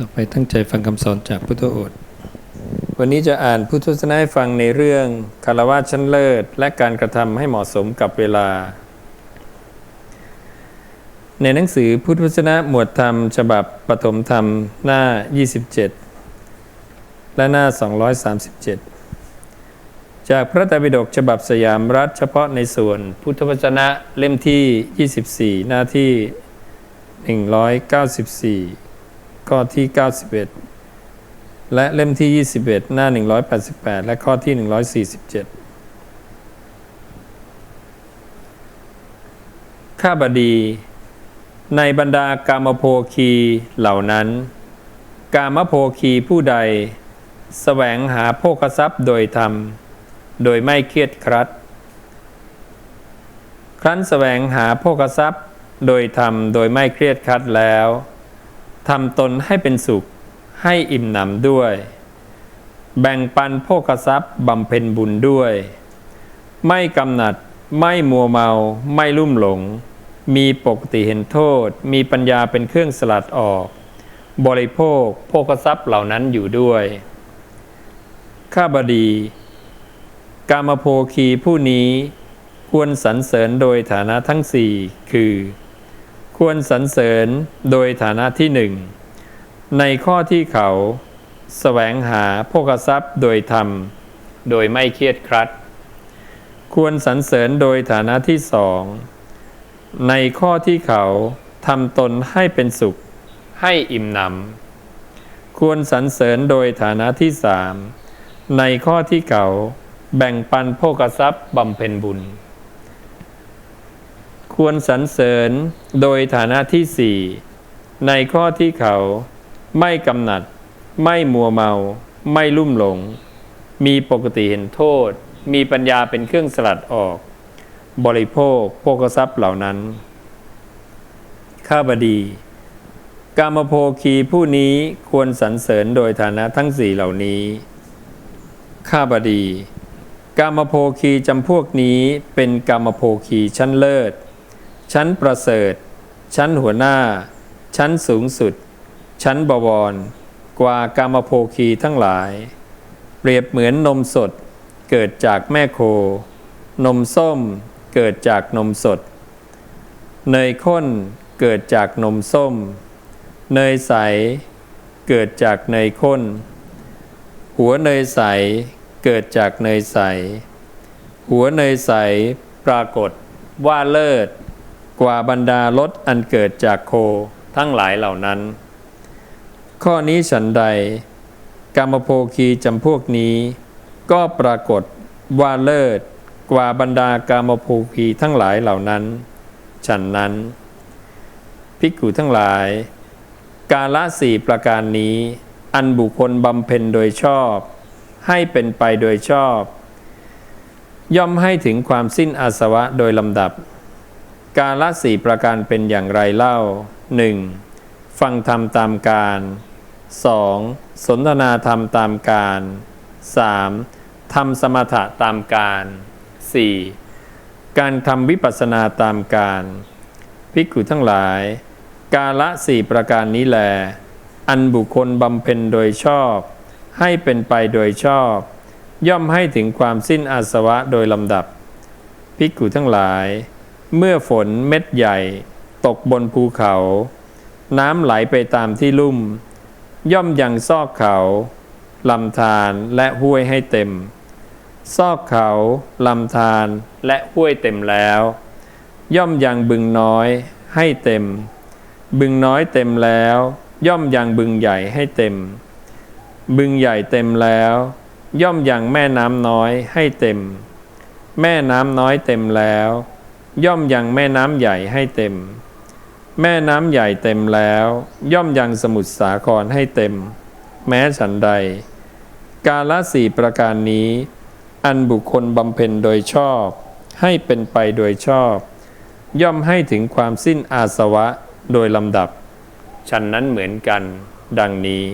ต่อไปตั้งใจฟังคำสอนจากพุทธโอษฐ์วันนี้จะอ่านพุทธศาสนาให้ฟังในเรื่องคารวะชั้นเลิศ และการกระทำให้เหมาะสมกับเวลา ในหนังสือพุทธวจนะหมวดธรรม ฉบับปฐมธรรมหน้า 27 และหน้า 237 จากพระไตรปิฎกฉบับสยามรัฐเฉพาะในส่วนพุทธวจนะเล่มที่ 24 หน้าที่ 194 ข้อที่ 91 และเล่มที่ 21 หน้า 188 และข้อที่ 147 ข้าบดีในบรรดากามโภคีเหล่านั้น กามโภคีผู้ใดสแสวงหาโภคทรัพย์โดยธรรม โดยไม่เครียดครัด ครั้นสแสวงหาโภคทรัพย์โดยธรรมโดยไม่เครียดครัดแล้ว ทำตนให้เป็นสุขให้อิ่มหนำด้วย แบ่งปันโภคทรัพย์บำเพ็ญบุญด้วย ไม่กำหนัดไม่มัวเมาไม่ลุ่มหลง มีปกติเห็นโทษ มีปัญญาเป็นเครื่องสลัดออก บริโภคโภคทรัพย์เหล่านั้นอยู่ด้วย ข้าบดี กามโภคีผู้นี้ควรสรรเสริญโดยฐานะทั้งสี่คือ ควรสรรเสริญโดยฐานะที่หนึ่งในข้อที่เขาสแสวงหาโภคทรัพย์โดยธรรม โดยไม่เครียดครัด ควรสรรเสริญโดยฐานะที่สองในข้อที่เขาทำตนให้เป็นสุข ให้อิ่มหนำควรสรรเสริญโดยฐานะที่สามในข้อที่เขาแบ่งปันโภคทรัพย์บำเพ็ญบุญ ควรสรรเสริญโดยฐานะที่สี่ในข้อที่เขาไม่กำหนัด ไม่มัวเมา ไม่ลุ่มหลง มีปกติเห็นโทษ มีปัญญาเป็นเครื่องสลัดออก บริโภคโภคทรัพย์เหล่านั้น ข้าบดี กามโภคีผู้นี้ควรสรรเสริญโดยฐานะทั้งสี่เหล่านี้ ข้าบดี กามโภคีจำพวกนี้เป็นกามโภคีชั้นเลิศ ชั้นประเสริฐ ชั้นหัวหน้า ชั้นสูงสุด ชั้นบวร กว่ากามโภคีทั้งหลาย เปรียบเหมือนนมสดเกิดจากแม่โค นมส้มเกิดจากนมสด เนยข้นเกิดจากนมส้ม เนยใส เกิดจากเนยข้น หัวเนยใสเกิดจากเนยใส หัวเนยใสปรากฏว่าเลิศ กว่าบรรดารสอันเกิดจากโคทั้งหลายเหล่านั้น ข้อนี้ฉันใดกามโภคีจำพวกนี้ ก็ปรากฏว่าเลิศกว่าบรรดากามโภคีทั้งหลายเหล่านั้น ฉันนั้น ภิกขุทั้งหลาย กาละสี่ประการนี้ อันบุคคลบำเพ็ญโดยชอบ ให้เป็นไปโดยชอบ ย่อมให้ถึงความสิ้นอาสวะโดยลำดับ กาละสี่ประการเป็นอย่างไรเล่า 1. ฟังธรรมตามการ 2. สนทนาธรรมตามการ 3. ทำสมถะตามการ 4. การทำวิปัสสนาตามการภิกขุทั้งหลาย กาละสี่ประการนี้แล อันบุคคลบำเพ็ญโดยชอบ ให้เป็นไปโดยชอบ ย่อมให้ถึงความสิ้นอาสวะโดยลำดับภิกขุทั้งหลาย เมื่อฝนเม็ดใหญ่ ตกบนภูเขา น้ำไหลไปตามที่ลุ่ม ย่อมยังซอกเขาลำธารและห้วยให้เต็ม ซอกเขาลำธารและห้วยเต็มแล้ว ย่อมยังบึงน้อยให้เต็ม บึงน้อยเต็มแล้ว ย่อมยังบึงใหญ่ให้เต็ม บึงใหญ่เต็มแล้ว ย่อมยังแม่น้ำน้อยให้เต็ม แม่น้ำน้อยเต็มแล้ว ย่อมยังแม่น้ำใหญ่ให้เต็ม แม่น้ำใหญ่เต็มแล้ว ย่อมยังสมุทรสาครให้เต็ม แม้ฉันใด กาละสี่ประการนี้ อันบุคคลบำเพ็ญโดยชอบ ให้เป็นไปโดยชอบ ย่อมให้ถึงความสิ้นอาสวะโดยลำดับ ฉันนั้นเหมือนกัน ดังนี้